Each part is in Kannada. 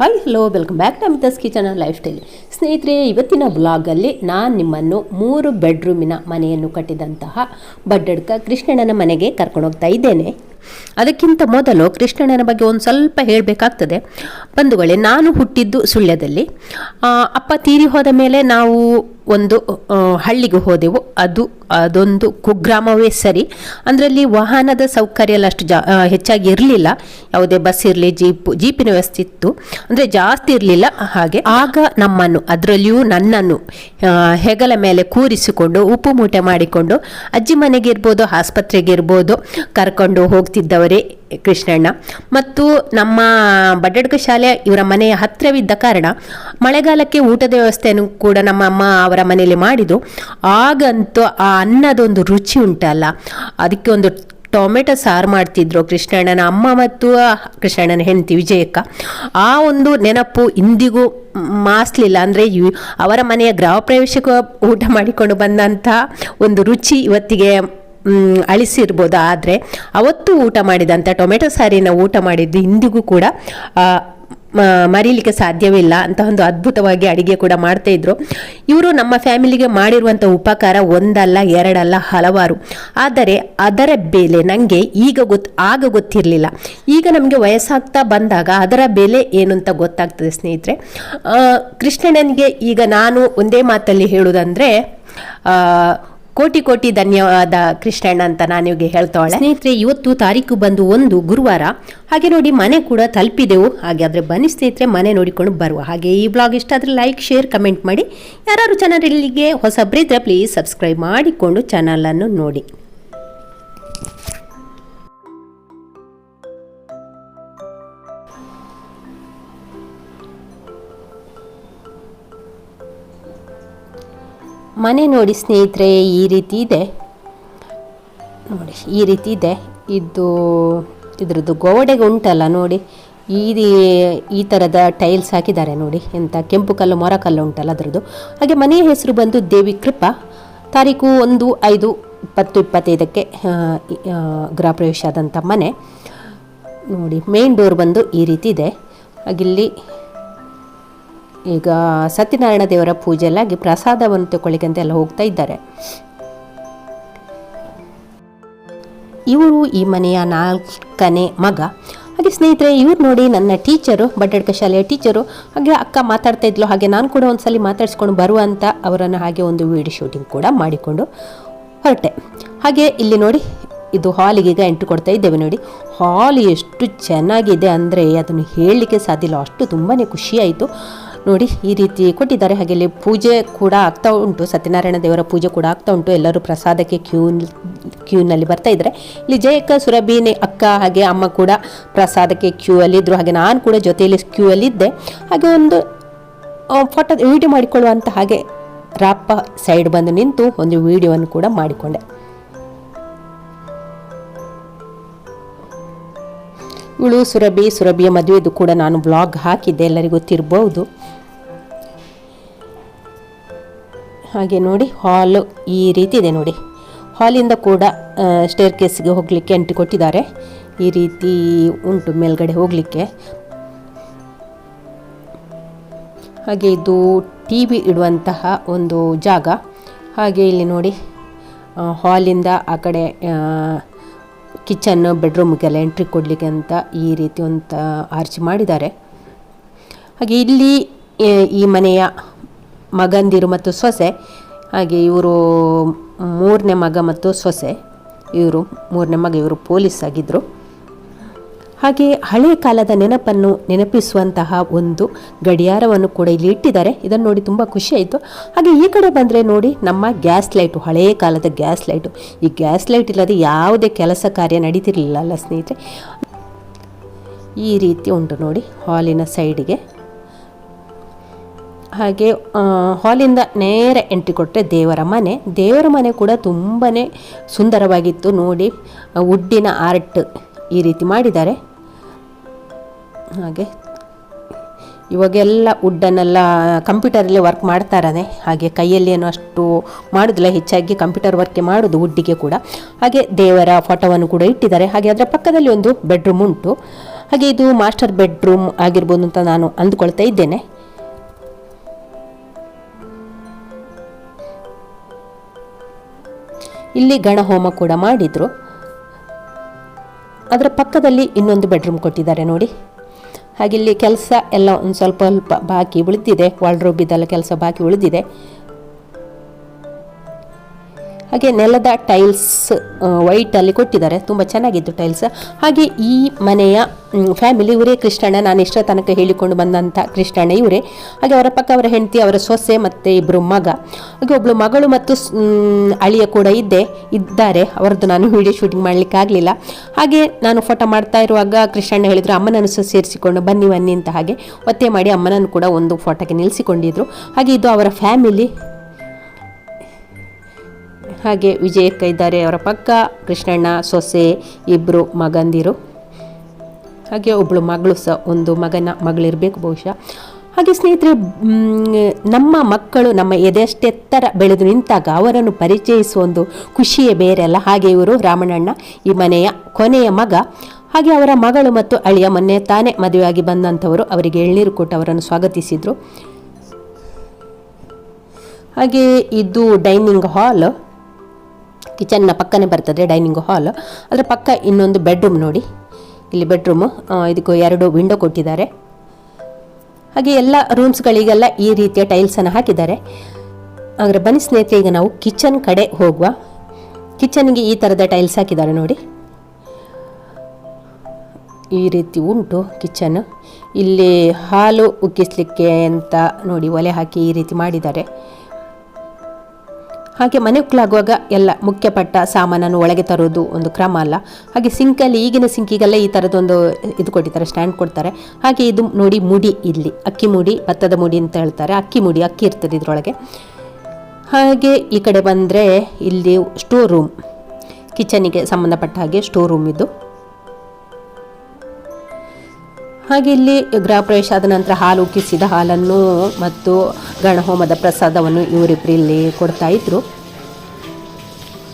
Hi hello welcome back to Amita's kitchen lifestyle ಸ್ನೇಹಿತರೆ, ಇವತ್ತಿನ ಬ್ಲಾಗಲ್ಲಿ ನಾನು ನಿಮ್ಮನ್ನು ಮೂರು ಬೆಡ್ರೂಮಿನ ಮನೆಯನ್ನು ಕಟ್ಟಿದಂತಹ ಬಡ್ಡಡ್ಕ ಕೃಷ್ಣಣ್ಣನ ಮನೆಗೆ ಕರ್ಕೊಂಡು ಹೋಗ್ತಾ ಇದ್ದೇನೆ. ಅದಕ್ಕಿಂತ ಮೊದಲು ಕೃಷ್ಣಣ್ಣನ ಬಗ್ಗೆ ಒಂದು ಸ್ವಲ್ಪ ಹೇಳಬೇಕಾಗ್ತದೆ. ಬಂಧುಗಳೇ, ನಾನು ಹುಟ್ಟಿದ್ದು ಸುಳ್ಯದಲ್ಲಿ. ಅಪ್ಪ ತೀರಿ ಹೋದ ಮೇಲೆ ನಾವು ಒಂದು ಹಳ್ಳಿಗೆ ಹೋದೆವು. ಅದು, ಅದೊಂದು ಕುಗ್ರಾಮವೇ ಸರಿ. ಅದರಲ್ಲಿ ವಾಹನದ ಸೌಕರ್ಯ ಎಲ್ಲ ಅಷ್ಟು ಜಾ ಹೆಚ್ಚಾಗಿ ಇರಲಿಲ್ಲ. ಯಾವುದೇ ಬಸ್ ಇರಲಿ, ಜೀಪ್, ಜೀಪಿನ ವ್ಯವಸ್ಥೆ ಇತ್ತು. ಅಂದರೆ ಜಾಸ್ತಿ ಇರಲಿಲ್ಲ. ಹಾಗೆ ಆಗ ನಮ್ಮನ್ನು, ಅದರಲ್ಲಿಯೂ ನನ್ನನ್ನು ಹೆಗಲ ಮೇಲೆ ಕೂರಿಸಿಕೊಂಡು ಉಪ್ಪು ಮೂಟೆ ಮಾಡಿಕೊಂಡು, ಅಜ್ಜಿ ಮನೆಗೆ ಇರ್ಬೋದು, ಆಸ್ಪತ್ರೆಗೆ ಇರ್ಬೋದು, ಕರ್ಕೊಂಡು ಹೋಗ್ತಿದ್ದವರೇ ಕೃಷ್ಣಣ್ಣ. ಮತ್ತು ನಮ್ಮ ಬಡ್ಡಡ್ಕ ಶಾಲೆ ಇವರ ಮನೆಯ ಹತ್ತಿರವಿದ್ದ ಕಾರಣ ಮಳೆಗಾಲಕ್ಕೆ ಊಟದ ವ್ಯವಸ್ಥೆಯನ್ನು ಕೂಡ ನಮ್ಮ ಅಮ್ಮ ಅವರ ಮನೆಯಲ್ಲಿ ಮಾಡಿದ್ದು. ಆಗಂತೂ ಆ ಅನ್ನದೊಂದು ರುಚಿ ಉಂಟಲ್ಲ. ಅದಕ್ಕೆ ಒಂದು ಟೊಮೆಟೊ ಸಾರು ಮಾಡ್ತಿದ್ರು ಕೃಷ್ಣಣ್ಣನ ಅಮ್ಮ ಮತ್ತು ಕೃಷ್ಣಣ್ಣನ ಹೆಂಡತಿ ವಿಜಯಕ್ಕ. ಆ ಒಂದು ನೆನಪು ಇಂದಿಗೂ ಮಾಸ್ಲಿಲ್ಲ. ಅಂದರೆ ಅವರ ಮನೆಯ ಗೃಹ ಪ್ರವೇಶಕ್ಕೆ ಊಟ ಮಾಡಿಕೊಂಡು ಬಂದಂತಹ ಒಂದು ರುಚಿ ಇವತ್ತಿಗೆ ಅಳಿಸಿರ್ಬೋದು. ಆದರೆ ಅವತ್ತು ಊಟ ಮಾಡಿದಂಥ ಟೊಮೆಟೊ ಸಾರಿನ ಊಟ ಮಾಡಿದ್ದು ಇಂದಿಗೂ ಕೂಡ ಮರೀಲಿಕ್ಕೆ ಸಾಧ್ಯವಿಲ್ಲ ಅಂತ ಒಂದು ಅದ್ಭುತವಾಗಿ ಅಡಿಗೆ ಕೂಡ ಮಾಡ್ತಾ ಇದ್ರು. ಇವರು ನಮ್ಮ ಫ್ಯಾಮಿಲಿಗೆ ಮಾಡಿರುವಂಥ ಉಪಕಾರ ಒಂದಲ್ಲ, ಎರಡಲ್ಲ, ಹಲವಾರು. ಆದರೆ ಅದರ ಬೆಲೆ ನನಗೆ ಈಗ ಗೊತ್ತು ಆಗ ಗೊತ್ತಿರಲಿಲ್ಲ. ಈಗ ನಮಗೆ ವಯಸ್ಸಾಗ್ತಾ ಬಂದಾಗ ಅದರ ಬೆಲೆ ಏನು ಅಂತ ಗೊತ್ತಾಗ್ತದೆ ಸ್ನೇಹಿತರೆ. ಕೃಷ್ಣನಿಗೆ ಈಗ ನಾನು ಒಂದೇ ಮಾತಲ್ಲಿ ಹೇಳುವುದಂದರೆ ಕೋಟಿ ಕೋಟಿ ಧನ್ಯವಾದ ಕೃಷ್ಣಣ್ಣ ಅಂತ ನಾನು ನಿಮಗೆ ಹೇಳ್ತಾಳೆ ಸ್ನೇಹಿತರೆ, ಇವತ್ತು ತಾರೀಕು ಬಂದು ಒಂದು ಗುರುವಾರ. ಹಾಗೆ ನೋಡಿ ಮನೆ ಕೂಡ ತಲುಪಿದೆವು. ಹಾಗೆ ಆದರೆ ಬನ್ನಿ ಸ್ನೇಹಿತರೆ, ಮನೆ ನೋಡಿಕೊಂಡು ಬರುವ ಹಾಗೆ. ಈ ಬ್ಲಾಗ್ ಇಷ್ಟ ಆದರೆ ಲೈಕ್ ಶೇರ್ ಕಮೆಂಟ್ ಮಾಡಿ. ಯಾರು ಚಾನಲ್ಗೆ ಹೊಸಬ್ರಿದ್ರೆ ಪ್ಲೀಸ್ ಸಬ್ಸ್ಕ್ರೈಬ್ ಮಾಡಿಕೊಂಡು ಚಾನಲನ್ನು ನೋಡಿ. ಮನೆ ನೋಡಿ ಸ್ನೇಹಿತರೆ, ಈ ರೀತಿ ಇದೆ. ನೋಡಿ, ಈ ರೀತಿ ಇದೆ. ಇದು ಇದರದ್ದು ಗೋಡೆಗೆ ಉಂಟಲ್ಲ, ನೋಡಿ. ಈ ಈ ಥರದ ಟೈಲ್ಸ್ ಹಾಕಿದ್ದಾರೆ, ನೋಡಿ. ಎಂಥ ಕೆಂಪು ಕಲ್ಲು, ಮೊರ ಕಲ್ಲು ಉಂಟಲ್ಲ ಅದರದ್ದು. ಹಾಗೆ ಮನೆಯ ಹೆಸರು ಬಂದು ದೇವಿ ಕೃಪಾ. ತಾರೀಕು ಒಂದು, ಐದು, ಇಪ್ಪತ್ತು, ಇಪ್ಪತ್ತೈದಕ್ಕೆ ಗೃಹ ಪ್ರವೇಶ ಆದಂಥ ಮನೆ. ನೋಡಿ ಮೇನ್ ಡೋರ್ ಬಂದು ಈ ರೀತಿ ಇದೆ. ಹಾಗಿಲ್ಲಿ ಈಗ ಸತ್ಯನಾರಾಯಣ ದೇವರ ಪ್ರಸಾದವನ್ನು ತಗೊಳ್ಳಿಕ್ಕೆ ಅಂತ ಎಲ್ಲ ಹೋಗ್ತಾ ಇದ್ದಾರೆ. ಇವರು ಈ ಮನೆಯ ನಾಲ್ಕನೇ ಮಗ. ಹಾಗೆ ಸ್ನೇಹಿತರೆ, ಇವ್ರು ನೋಡಿ ನನ್ನ ಟೀಚರು ಬಡ್ಡಡ್ಕ ಶಾಲೆಯ ಟೀಚರು, ಹಾಗೆ ಅಕ್ಕ ಮಾತಾಡ್ತಾ ಇದ್ಲು, ಹಾಗೆ ನಾನು ಕೂಡ ಒಂದ್ಸಲಿ ಮಾತಾಡಿಸ್ಕೊಂಡು ಬರುವಂತ ಅವರನ್ನು ಹಾಗೆ ಒಂದು ವಿಡಿಯೋ ಶೂಟಿಂಗ್ ಕೂಡ ಮಾಡಿಕೊಂಡು ಹೊರಟೆ. ಹಾಗೆ ಇಲ್ಲಿ ನೋಡಿ, ಇದು ಹಾಲಿಗೆ ಈಗ ಎಂಟ್ರಿ ಕೊಡ್ತಾ ಇದ್ದೇವೆ ನೋಡಿ. ಹಾಲ್ ಎಷ್ಟು ಚೆನ್ನಾಗಿದೆ ಅಂದರೆ ಅದನ್ನು ಹೇಳಲಿಕ್ಕೆ ಸಾಧ್ಯ ಇಲ್ಲ. ಅಷ್ಟು ತುಂಬಾ ಖುಷಿಯಾಯಿತು ನೋಡಿ ಈ ರೀತಿ ಕೊಟ್ಟಿದ್ದಾರೆ. ಹಾಗೆ ಇಲ್ಲಿ ಪೂಜೆ ಕೂಡ ಆಗ್ತಾ ಉಂಟು. ಸತ್ಯನಾರಾಯಣ ದೇವರ ಪೂಜೆ ಕೂಡ ಆಗ್ತಾ ಉಂಟು. ಎಲ್ಲರೂ ಪ್ರಸಾದಕ್ಕೆ ಕ್ಯೂ, ಕ್ಯೂನಲ್ಲಿ ಬರ್ತಾ ಇದ್ದಾರೆ. ಇಲ್ಲಿ ಜಯಕ್ಕ, ಸುರಭಿನಿ, ಅಕ್ಕ ಹಾಗೆ ಅಮ್ಮ ಕೂಡ ಪ್ರಸಾದಕ್ಕೆ ಕ್ಯೂ ಅಲ್ಲಿ ಹಾಗೆ ನಾನು ಕೂಡ ಜೊತೆಯಲ್ಲಿ ಕ್ಯೂ ಅಲ್ಲಿ ಇದ್ದೆ. ಹಾಗೆ ಒಂದು ಫೋಟೋ ವಿಡಿಯೋ ಮಾಡಿಕೊಳ್ಳುವಂತ ಹಾಗೆ ರಾಪ ಸೈಡ್ ಬಂದು ನಿಂತು ಒಂದು ವಿಡಿಯೋವನ್ನು ಕೂಡ ಮಾಡಿಕೊಂಡೆ. ಇವಳು ಸುರಭಿ, ಸುರಭಿಯ ಮದುವೆದು ಕೂಡ ನಾನು ಬ್ಲಾಗ್ ಹಾಕಿದ್ದೆ. ಎಲ್ಲರಿಗೂ ಗೊತ್ತಿರ್ಬೋದು. ಹಾಗೆ ನೋಡಿ ಹಾಲು ಈ ರೀತಿ ಇದೆ ನೋಡಿ. ಹಾಲಿಂದ ಕೂಡ ಸ್ಟೇರ್ ಕೇಸ್ಗೆ ಹೋಗಲಿಕ್ಕೆ ಎಂಟ್ರಿ ಕೊಟ್ಟಿದ್ದಾರೆ. ಈ ರೀತಿ ಉಂಟು ಮೇಲ್ಗಡೆ ಹೋಗಲಿಕ್ಕೆ. ಹಾಗೆ ಇದು ಟಿ ವಿ ಇಡುವಂತಹ ಒಂದು ಜಾಗ. ಹಾಗೆ ಇಲ್ಲಿ ನೋಡಿ ಹಾಲಿಂದ ಆ ಕಡೆ ಕಿಚನ್ ಬೆಡ್ರೂಮ್ಗೆಲ್ಲ ಎಂಟ್ರಿ ಕೊಡಲಿಕ್ಕೆ ಅಂತ ಈ ರೀತಿ ಒಂದು ಆರ್ಚ್ ಮಾಡಿದ್ದಾರೆ. ಹಾಗೆ ಇಲ್ಲಿ ಈ ಮನೆಯ ಮಗಂದಿರು ಮತ್ತು ಸೊಸೆ, ಹಾಗೆ ಇವರು ಮೂರನೇ ಮಗ ಮತ್ತು ಸೊಸೆ, ಇವರು ಮೂರನೇ ಮಗ, ಇವರು ಪೊಲೀಸ್ ಆಗಿದ್ದರು ಹಾಗೆ ಹಳೆಯ ಕಾಲದ ನೆನಪನ್ನು ನೆನಪಿಸುವಂತಹ ಒಂದು ಗಡಿಯಾರವನ್ನು ಕೂಡ ಇಲ್ಲಿ ಇಟ್ಟಿದ್ದಾರೆ. ಇದನ್ನು ನೋಡಿ ತುಂಬ ಖುಷಿಯಾಯಿತು ಹಾಗೆ ಈ ಕಡೆ ಬಂದರೆ ನೋಡಿ ನಮ್ಮ ಗ್ಯಾಸ್ ಲೈಟು ಹಳೆಯ ಕಾಲದ ಗ್ಯಾಸ್ ಲೈಟು. ಈ ಗ್ಯಾಸ್ ಲೈಟ್ ಇಲ್ಲದೆ ಯಾವುದೇ ಕೆಲಸ ಕಾರ್ಯ ನಡೀತಿರಲಿಲ್ಲ ಅಲ್ಲ ಸ್ನೇಹಿತರೆ. ಈ ರೀತಿ ಉಂಟು ನೋಡಿ ಹಾಲಿನ ಸೈಡಿಗೆ. ಹಾಗೆ ಹಾಲಿಂದ ನೇರ ಎಂಟ್ರಿ ಕೊಟ್ಟರೆ ದೇವರ ಮನೆ. ದೇವರ ಮನೆ ಕೂಡ ತುಂಬಾ ಸುಂದರವಾಗಿತ್ತು. ನೋಡಿ ವುಡ್ಡಿನ ಆರ್ಟ್ ಈ ರೀತಿ ಮಾಡಿದ್ದಾರೆ. ಹಾಗೆ, ಇವಾಗೆಲ್ಲ ವುಡ್ಡನ್ನೆಲ್ಲ ಕಂಪ್ಯೂಟರಲ್ಲೇ ವರ್ಕ್ ಮಾಡ್ತಾರನೇ. ಹಾಗೆ ಕೈಯಲ್ಲಿ ಏನು ಅಷ್ಟು ಮಾಡೋದಿಲ್ಲ, ಹೆಚ್ಚಾಗಿ ಕಂಪ್ಯೂಟರ್ ವರ್ಕೇ ಮಾಡೋದು ವುಡ್ಡಿಗೆ ಕೂಡ. ಹಾಗೆ ದೇವರ ಫೋಟೋವನ್ನು ಕೂಡ ಇಟ್ಟಿದ್ದಾರೆ. ಹಾಗೆ ಅದರ ಪಕ್ಕದಲ್ಲಿ ಒಂದು ಬೆಡ್ರೂಮ್ ಉಂಟು. ಹಾಗೆ ಇದು ಮಾಸ್ಟರ್ ಬೆಡ್ರೂಮ್ ಆಗಿರ್ಬೋದು ಅಂತ ನಾನು ಅಂದ್ಕೊಳ್ತಾ ಇದ್ದೇನೆ. ಇಲ್ಲಿ ಗಣಹೋಮ ಕೂಡ ಮಾಡಿದರು. ಅದರ ಪಕ್ಕದಲ್ಲಿ ಇನ್ನೊಂದು ಬೆಡ್ರೂಮ್ ಕೊಟ್ಟಿದ್ದಾರೆ ನೋಡಿ. ಹಾಗೆ ಇಲ್ಲಿ ಕೆಲಸ ಎಲ್ಲ ಒಂದು ಸ್ವಲ್ಪ ಸ್ವಲ್ಪ ಬಾಕಿ ಉಳಿದಿದೆ. ವಾಲ್ಡ್ರೋಬಿದೆಲ್ಲ ಕೆಲಸ ಬಾಕಿ ಉಳಿದಿದೆ. ಹಾಗೆ ನೆಲದ ಟೈಲ್ಸ್ ವೈಟಲ್ಲಿ ಕೊಟ್ಟಿದ್ದಾರೆ. ತುಂಬ ಚೆನ್ನಾಗಿತ್ತು ಟೈಲ್ಸ್. ಹಾಗೆ ಈ ಮನೆಯ ಫ್ಯಾಮಿಲಿ ಇವರೇ ಕೃಷ್ಣಣ್ಣ, ನಾನು ಇಷ್ಟರ ತನಕ ಹೇಳಿಕೊಂಡು ಬಂದಂಥ ಕೃಷ್ಣಣ್ಣ ಇವರೇ. ಹಾಗೆ ಅವರ ಪಕ್ಕ ಅವರ ಹೆಂಡತಿ, ಅವರ ಸೊಸೆ ಮತ್ತು ಇಬ್ಬರು ಮಗ. ಹಾಗೆ ಒಬ್ಬಳು ಮಗಳು ಮತ್ತು ಅಳಿಯ ಕೂಡ ಇದ್ದೆ, ಇದ್ದಾರೆ. ಅವರದ್ದು ನಾನು ವಿಡಿಯೋ ಶೂಟಿಂಗ್ ಮಾಡಲಿಕ್ಕೆ ಆಗಲಿಲ್ಲ. ಹಾಗೆ ನಾನು ಫೋಟೋ ಮಾಡ್ತಾ ಇರುವಾಗ ಕೃಷ್ಣಣ್ಣ ಹೇಳಿದರು, ಅಮ್ಮನನ್ನು ಸಹ ಸೇರಿಸಿಕೊಂಡು ಬನ್ನಿ ಬನ್ನಿ ಅಂತ ಹಾಗೆ ಒತ್ತೆ ಮಾಡಿ ಅಮ್ಮನನ್ನು ಕೂಡ ಒಂದು ಫೋಟೋಗೆ ನಿಲ್ಲಿಸಿಕೊಂಡಿದ್ರು. ಹಾಗೆ ಇದು ಅವರ ಫ್ಯಾಮಿಲಿ ಹಾಗೆ ವಿಜಯಕ್ಕ ಇದ್ದಾರೆ, ಅವರ ಪಕ್ಕ ಕೃಷ್ಣಣ್ಣ, ಸೊಸೆ ಇಬ್ಬರು ಮಗಂದಿರು. ಹಾಗೆ ಒಬ್ಬಳು ಮಗಳು ಸಹ ಒಂದು ಮಗನ ಮಗಳಿರಬೇಕು ಬಹುಶಃ. ಹಾಗೆ ಸ್ನೇಹಿತರೆ ನಮ್ಮ ಮಕ್ಕಳು ನಮ್ಮ ಎದೆಷ್ಟೆತ್ತರ ಬೆಳೆದು ನಿಂತಾಗ ಅವರನ್ನು ಪರಿಚಯಿಸುವ ಒಂದು ಖುಷಿಯೇ ಬೇರೆ ಅಲ್ಲ. ಹಾಗೆ ಇವರು ರಾಮಣ್ಣಣ್ಣ, ಈ ಮನೆಯ ಕೊನೆಯ ಮಗ. ಹಾಗೆ ಅವರ ಮಗಳು ಮತ್ತು ಅಳಿಯ ಮೊನ್ನೆ ತಾನೇ ಮದುವೆಯಾಗಿ ಬಂದಂಥವರು ಅವರಿಗೆ ಎಳ್ನೀರು ಕೊಟ್ಟು ಅವರನ್ನು ಸ್ವಾಗತಿಸಿದರು. ಹಾಗೆ ಇದು ಡೈನಿಂಗ್ ಹಾಲ್. ಕಿಚನ್ನ ಪಕ್ಕನೇ ಬರ್ತದೆ ಡೈನಿಂಗ್ ಹಾಲ್ ಅದರ ಪಕ್ಕ ಇನ್ನೊಂದು ಬೆಡ್ರೂಮ್ ನೋಡಿ. ಇಲ್ಲಿ ಬೆಡ್ರೂಮು ಇದಕ್ಕೂ ಎರಡು ವಿಂಡೋ ಕೊಟ್ಟಿದ್ದಾರೆ. ಹಾಗೆ ಎಲ್ಲ ರೂಮ್ಸ್ಗಳಿಗೆಲ್ಲ ಈ ರೀತಿಯ ಟೈಲ್ಸನ್ನು ಹಾಕಿದ್ದಾರೆ. ಆದರೆ ಬನ್ನಿ ಸ್ನೇಹಿತರೆ, ಈಗ ನಾವು ಕಿಚನ್ ಕಡೆ ಹೋಗುವ. ಕಿಚನ್ಗೆ ಈ ಥರದ ಟೈಲ್ಸ್ ಹಾಕಿದ್ದಾರೆ ನೋಡಿ. ಈ ರೀತಿ ಉಂಟು ಕಿಚನ್ ಇಲ್ಲಿ ಹಾಲು ಉಕ್ಕಿಸ್ಲಿಕ್ಕೆ ಅಂತ ನೋಡಿ ಒಲೆ ಹಾಕಿ ಈ ರೀತಿ ಮಾಡಿದ್ದಾರೆ. ಹಾಗೆ ಮನೆ ಉಕ್ಕಲಾಗುವಾಗ ಎಲ್ಲ ಮುಖ್ಯಪಟ್ಟ ಸಾಮಾನನ್ನು ಒಳಗೆ ತರೋದು ಒಂದು ಕ್ರಮ ಅಲ್ಲ. ಹಾಗೆ ಸಿಂಕಲ್ಲಿ ಈಗಿನ ಸಿಂಕಿಗೆಲ್ಲ ಈ ಥರದೊಂದು ಇದು ಕೊಟ್ಟಿದ್ದಾರೆ ಸ್ಟ್ಯಾಂಡ್ ಕೊಡ್ತಾರೆ. ಹಾಗೆ ಇದು ನೋಡಿ ಮುಡಿ ಇಲ್ಲಿ, ಅಕ್ಕಿ ಮುಡಿ, ಭತ್ತದ ಮುಡಿ ಅಂತ ಹೇಳ್ತಾರೆ. ಅಕ್ಕಿ ಮುಡಿ, ಅಕ್ಕಿ ಇರ್ತದೆ ಇದರೊಳಗೆ. ಹಾಗೆ ಈ ಕಡೆ ಬಂದರೆ ಇಲ್ಲಿ ಸ್ಟೋರ್ ರೂಮ್ ಕಿಚನಿಗೆ ಸಂಬಂಧಪಟ್ಟ ಹಾಗೆ ಸ್ಟೋರ್ ರೂಮ್ ಇದು. ಹಾಗೆ ಇಲ್ಲಿ ಗೃಹ ಪ್ರವೇಶ ಆದ ನಂತರ ಹಾಲು ಉಕ್ಕಿಸಿದ ಹಾಲನ್ನು ಮತ್ತು ಗಣಹೋಮದ ಪ್ರಸಾದವನ್ನು ಇವರಿಬ್ಬರು ಇಲ್ಲಿ ಕೊಡ್ತಾ ಇದ್ರು.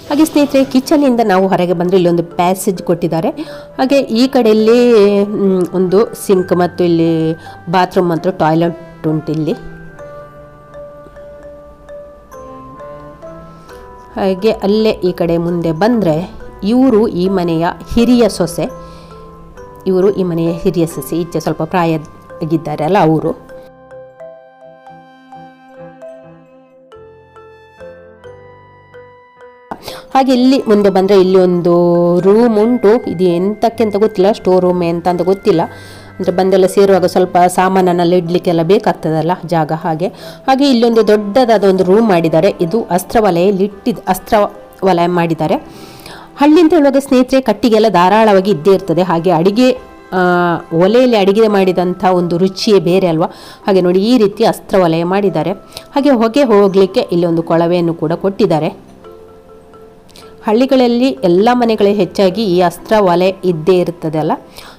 ಹಾಗೆ ಸ್ನೇಹಿತರೆ ಕಿಚನಿಂದ ನಾವು ಹೊರಗೆ ಬಂದರೆ ಇಲ್ಲೊಂದು ಪ್ಯಾಸೇಜ್ ಕೊಟ್ಟಿದ್ದಾರೆ. ಹಾಗೆ ಈ ಕಡೆಯಲ್ಲಿ ಒಂದು ಸಿಂಕ್ ಮತ್ತು ಇಲ್ಲಿ ಬಾತ್ರೂಮ್ ಮತ್ತು ಟಾಯ್ಲೆಟ್ ಉಂಟು ಇಲ್ಲಿ. ಹಾಗೆ ಅಲ್ಲೇ ಈ ಕಡೆ ಮುಂದೆ ಬಂದರೆ ಇವರು ಈ ಮನೆಯ ಹಿರಿಯ ಸೊಸೆ. ಇವರು ಈ ಮನೆಯ ಹಿರಿಯ ಸಸಿ, ಈಚೆ ಸ್ವಲ್ಪ ಪ್ರಾಯಗಿದ್ದಾರೆ ಅಲ್ಲ ಅವರು. ಹಾಗೆ ಇಲ್ಲಿ ಮುಂದೆ ಬಂದರೆ ಇಲ್ಲಿ ಒಂದು ರೂಮ್ ಉಂಟು. ಇದು ಎಂತಕ್ಕೆ ಅಂತ ಗೊತ್ತಿಲ್ಲ ಸ್ಟೋರ್ ರೂಮ್ ಎಂತ ಅಂತ ಗೊತ್ತಿಲ್ಲ. ಅಂದರೆ ಬಂದೆಲ್ಲ ಸೇರುವಾಗ ಸ್ವಲ್ಪ ಸಾಮಾನನ್ನೆಲ್ಲ ಇಡ್ಲಿಕ್ಕೆಲ್ಲ ಬೇಕಾಗ್ತದಲ್ಲ ಜಾಗ ಹಾಗೆ. ಹಾಗೆ ಇಲ್ಲೊಂದು ದೊಡ್ಡದಾದ ಒಂದು ರೂಮ್ ಮಾಡಿದ್ದಾರೆ. ಇದು ಅಸ್ತ್ರ ವಲಯಲ್ಲಿ ಇಟ್ಟಿದ್ದು ಅಸ್ತ್ರ ವಲಯ ಮಾಡಿದ್ದಾರೆ. ಹಳ್ಳಿ ಅಂತ ಹೇಳುವಾಗ ಸ್ನೇಹಿತರೆ, ಕಟ್ಟಿಗೆಲ್ಲ ಧಾರಾಳವಾಗಿ ಇದ್ದೇ ಇರ್ತದೆ. ಹಾಗೆ ಅಡಿಗೆ ಒಲೆಯಲ್ಲಿ ಅಡಿಗೆ ಮಾಡಿದಂಥ ಒಂದು ರುಚಿಯೇ ಬೇರೆ ಅಲ್ವಾ? ಹಾಗೆ ನೋಡಿ, ಈ ರೀತಿ ಅಸ್ತ್ರ ವಲಯ ಮಾಡಿದ್ದಾರೆ. ಹಾಗೆ ಹೊಗೆ ಹೋಗಲಿಕ್ಕೆ ಒಂದು ಕೊಳವೆಯನ್ನು ಕೂಡ ಕೊಟ್ಟಿದ್ದಾರೆ. ಹಳ್ಳಿಗಳಲ್ಲಿ ಎಲ್ಲ ಮನೆಗಳಲ್ಲಿ ಹೆಚ್ಚಾಗಿ ಈ ಅಸ್ತ್ರ ಒಲೆ ಇದ್ದೇ ಇರ್ತದೆ ಅಲ್ಲ?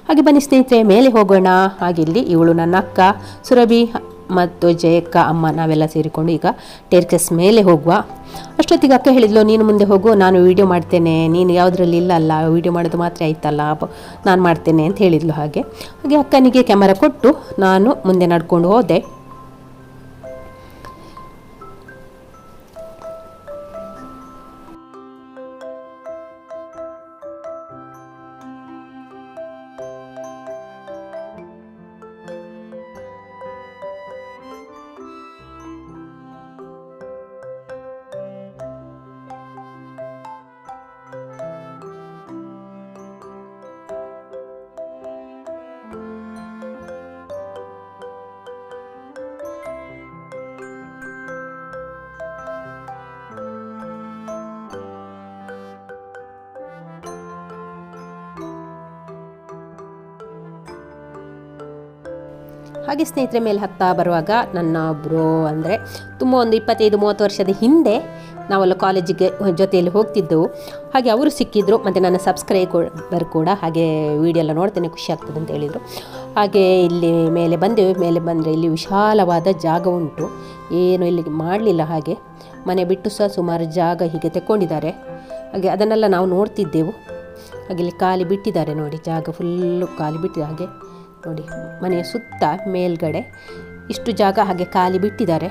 ಹಾಗೆ ಬನ್ನಿ ಸ್ನೇಹಿತರೆ, ಮೇಲೆ ಹೋಗೋಣ. ಹಾಗೆ ಇಲ್ಲಿ ಇವಳು ನನ್ನ ಅಕ್ಕ, ಸುರಭಿ ಮತ್ತು ಜಯಕ್ಕ, ಅಮ್ಮ ನಾವೆಲ್ಲ ಸೇರಿಕೊಂಡು ಈಗ ಟೇರ್ಕೆಸ್ ಮೇಲೆ ಹೋಗುವ. ಅಷ್ಟೊತ್ತಿಗೆ ಅಕ್ಕ ಹೇಳಿದ್ಲು, ನೀನು ಮುಂದೆ ಹೋಗು, ನಾನು ವೀಡಿಯೋ ಮಾಡ್ತೇನೆ. ನೀನು ಯಾವುದ್ರಲ್ಲಿ ಇಲ್ಲ ಅಲ್ಲ ವೀಡಿಯೋ ಮಾಡೋದು ಮಾತ್ರ ಆಯ್ತಲ್ಲ ನಾನು ಮಾಡ್ತೇನೆ ಅಂತ ಹೇಳಿದ್ಲು ಹಾಗೆ. ಹಾಗೆ ಅಕ್ಕನಿಗೆ ಕ್ಯಾಮರಾ ಕೊಟ್ಟು ನಾನು ಮುಂದೆ ನಡ್ಕೊಂಡು ಹೋದೆ. ಹಾಗೆ ಸ್ನೇಹಿತರ ಮೇಲೆ ಹತ್ತಾ ಬರುವಾಗ ನನ್ನ ಬ್ರೋ ಅಂದರೆ ತುಂಬ ಒಂದು ಇಪ್ಪತ್ತೈದು, ಮೂವತ್ತು ವರ್ಷದ ಹಿಂದೆ ನಾವೆಲ್ಲ ಕಾಲೇಜಿಗೆ ಜೊತೆಯಲ್ಲಿ ಹೋಗ್ತಿದ್ದೆವು. ಹಾಗೆ ಅವರು ಸಿಕ್ಕಿದ್ರು, ಮತ್ತು ನನ್ನ ಸಬ್ಸ್ಕ್ರೈಬರ್ ಕೂಡ ಹಾಗೆ ವಿಡಿಯೋ ಎಲ್ಲ ನೋಡ್ತೇನೆ, ಖುಷಿ ಆಗ್ತದೆ ಅಂತ ಹೇಳಿದರು. ಹಾಗೆ ಇಲ್ಲಿ ಮೇಲೆ ಬಂದೆವು, ಮೇಲೆ ಬಂದರೆ ಇಲ್ಲಿ ವಿಶಾಲವಾದ ಜಾಗ ಉಂಟು. ಏನು ಇಲ್ಲಿ ಮಾಡಲಿಲ್ಲ ಹಾಗೆ. ಮನೆ ಬಿಟ್ಟು ಸಹ ಸುಮಾರು ಜಾಗ ಹೀಗೆ ತೆಕ್ಕೊಂಡಿದ್ದಾರೆ. ಹಾಗೆ ಅದನ್ನೆಲ್ಲ ನಾವು ನೋಡ್ತಿದ್ದೆವು. ಹಾಗೆ ಇಲ್ಲಿ ಖಾಲಿ ಬಿಟ್ಟಿದ್ದಾರೆ ನೋಡಿ, ಜಾಗ ಫುಲ್ಲು ಖಾಲಿ ಬಿಟ್ಟಿದೆ ಹಾಗೆ. ನೋಡಿ, ಮನೆಯ ಸುತ್ತ ಮೇಲ್ಗಡೆ ಇಷ್ಟು ಜಾಗ ಹಾಗೆ ಖಾಲಿ ಬಿಟ್ಟಿದ್ದಾರೆ.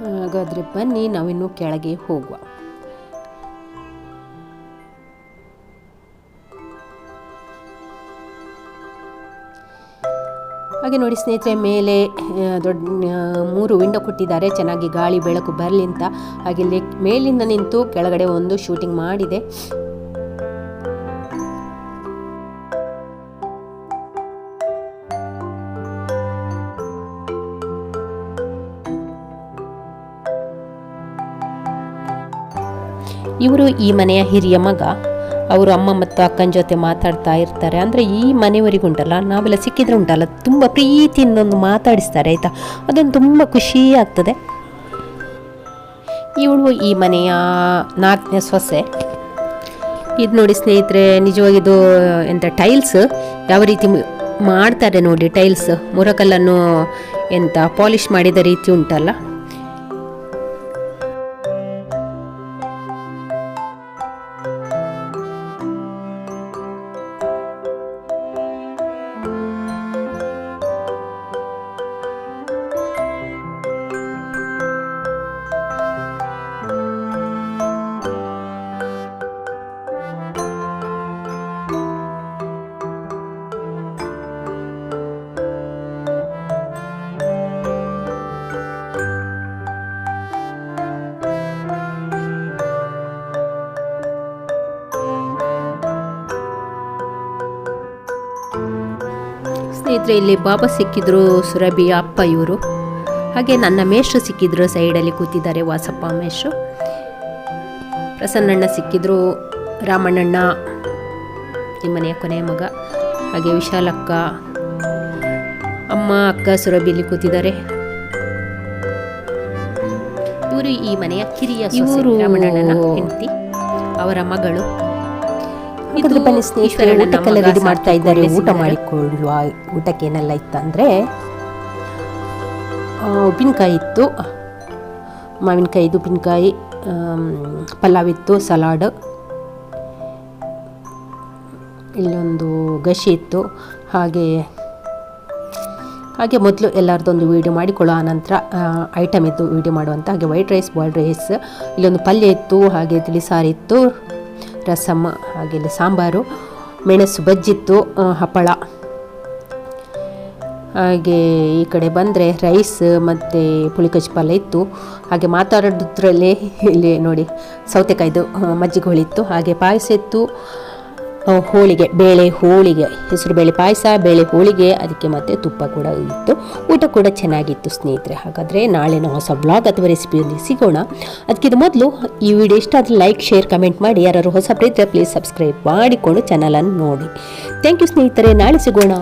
ಹಾಗಾದ್ರೆ ಬನ್ನಿ, ನಾವಿನ್ನು ಕೆಳಗೆ ಹೋಗುವ. ಹಾಗೆ ನೋಡಿ ಸ್ನೇಹಿತರೆ, ಮೇಲೆ ದೊಡ್ಡ ಮೂರು ವಿಂಡೋ ಕೊಟ್ಟಿದ್ದಾರೆ. ಚೆನ್ನಾಗಿ ಗಾಳಿ ಬೆಳಕು ಬರಲಿ ಅಂತ ಹಾಗೆ ಮೇಲಿಂದ ನಿಂತು ಕೆಳಗಡೆ ಒಂದು ಶೂಟಿಂಗ್ ಮಾಡಿದೆ. ಇವರು ಈ ಮನೆಯ ಹಿರಿಯ ಮಗ. ಅವರು ಅಮ್ಮ ಮತ್ತು ಅಕ್ಕನ ಜೊತೆ ಮಾತಾಡ್ತಾ ಇರ್ತಾರೆ. ಅಂದರೆ ಈ ಮನೆಯವರಿಗುಂಟಲ್ಲ ನಾವೆಲ್ಲ ಸಿಕ್ಕಿದ್ರೆ ಉಂಟಲ್ಲ, ತುಂಬ ಪ್ರೀತಿಯಿಂದ ಮಾತಾಡಿಸ್ತಾರೆ, ಆಯಿತಾ? ಅದೊಂದು ತುಂಬ ಖುಷಿ ಆಗ್ತದೆ. ಇವಳು ಈ ಮನೆಯ ನಾಲ್ಕನೇ ಸೊಸೆ. ಇದು ನೋಡಿ ಸ್ನೇಹಿತರೆ ನಿಜವಾಗಿದು ಎಂಥ ಟೈಲ್ಸ್ ಯಾವ ರೀತಿ ಮಾಡ್ತಾರೆ ನೋಡಿ ಟೈಲ್ಸ್ ಮುರಕಲ್ಲನ್ನು ಎಂತ ಪಾಲಿಷ್ ಮಾಡಿದ ರೀತಿ ಉಂಟಲ್ಲ. ಸ್ನೇಹಿತರೆ ಇಲ್ಲಿ ಬಾಬಾ ಸಿಕ್ಕಿದ್ರು ಸುರಭಿಯ ಅಪ್ಪ ಇವರು. ಹಾಗೆ ನನ್ನ ಮೇಷ್ಟ್ರು ಸಿಕ್ಕಿದ್ರು ಸೈಡಲ್ಲಿ ಕೂತಿದ್ದಾರೆ ವಾಸಪ್ಪ ಮೇಷ್ಟ್ರು. ಪ್ರಸನ್ನಣ್ಣ ಸಿಕ್ಕಿದ್ರು ರಾಮಣ್ಣಣ್ಣ ಈ ಮನೆಯ ಕೊನೆಯ ಮಗ ಹಾಗೆ ವಿಶಾಲಕ್ಕ ಅಮ್ಮ ಅಕ್ಕ ಸುರಭಿಯಲ್ಲಿ ಕೂತಿದ್ದಾರೆ. ಇವರು ಈ ಮನೆಯ ಕಿರಿಯ ಇವರು ರಾಮಣ್ಣನ ಹೆಂಡತಿ ಅವರ ಮಗಳು. ಹಾಗಾದ್ರೆ ಬನ್ನಿ ಸ್ನೇಹಿತರೆ ಊಟಕ್ಕೆಲ್ಲ ರೆಡಿ ಮಾಡ್ತಾ ಇದ್ದಾರೆ. ಊಟ ಮಾಡಿಕೊಳ್ಳುವ ಊಟಕ್ಕೆ ಏನೆಲ್ಲ ಇತ್ತಂದರೆ ಉಪ್ಪಿನಕಾಯಿ ಇತ್ತು ಮಾವಿನಕಾಯಿ ಉಪ್ಪಿನಕಾಯಿ ಪಲಾವ್ ಇತ್ತು ಸಲಾಡ್ ಇಲ್ಲೊಂದು ಗಶಿ ಇತ್ತು. ಹಾಗೆ ಹಾಗೆ ಮೊದಲು ಎಲ್ಲರದೊಂದು ವೀಡಿಯೋ ಮಾಡಿಕೊಳ್ಳೋ ಆನಂತರ ಐಟಮ್ ಇತ್ತು ವೀಡಿಯೋ ಮಾಡುವಂಥ ಹಾಗೆ ವೈಟ್ ರೈಸ್ ಬಾಯ್ಲ್ಡ್ ರೈಸ್ ಇಲ್ಲೊಂದು ಪಲ್ಯ ಇತ್ತು ಹಾಗೆ ತಿಳಿ ಸಾರು ಇತ್ತು. ರಸಮ್, ಹಾಗೆಲ್ಲ ಸಾಂಬಾರು, ಮೆಣಸು ಬಜ್ಜಿತ್ತು ಹಪ್ಪಳ. ಹಾಗೆ ಈ ಕಡೆ ಬಂದರೆ ರೈಸ್ ಮತ್ತು ಪುಳಿಕಚ್ಚಿ ಪಲ್ಯ ಇತ್ತು. ಹಾಗೆ ಮಾತಾಡೋದ್ರಲ್ಲೇ ಇಲ್ಲಿ ನೋಡಿ ಸೌತೆಕಾಯ್ದು ಮಜ್ಜಿಗೆ ಹೋಳಿತ್ತು ಹಾಗೆ ಪಾಯಸ ಇತ್ತು. ಹೋಳಿಗೆ, ಬೇಳೆ ಹೋಳಿಗೆ, ಹೆಸರು ಬೇಳೆ ಪಾಯಸ, ಬೇಳೆ ಹೋಳಿಗೆ, ಅದಕ್ಕೆ ಮತ್ತೆ ತುಪ್ಪ ಕೂಡ ಇತ್ತು. ಊಟ ಕೂಡ ಚೆನ್ನಾಗಿತ್ತು ಸ್ನೇಹಿತರೆ. ಹಾಗಾದರೆ ನಾಳೆ ನಾವು ಹೊಸ ಬ್ಲಾಗ್ ಅಥವಾ ರೆಸಿಪಿಯಲ್ಲಿ ಸಿಗೋಣ. ಅದಕ್ಕಿಂತ ಮೊದಲು ಈ ವಿಡಿಯೋ ಇಷ್ಟ ಆದರೆ ಲೈಕ್ ಶೇರ್ ಕಮೆಂಟ್ ಮಾಡಿ. ಯಾರು ಹೊಸ ಪ್ರೀತಿಯ ಪ್ಲೀಸ್ ಸಬ್ಸ್ಕ್ರೈಬ್ ಮಾಡಿಕೊಂಡು ಚಾನಲನ್ನು ನೋಡಿ. ಥ್ಯಾಂಕ್ ಯು ಸ್ನೇಹಿತರೆ. ನಾಳೆ ಸಿಗೋಣ.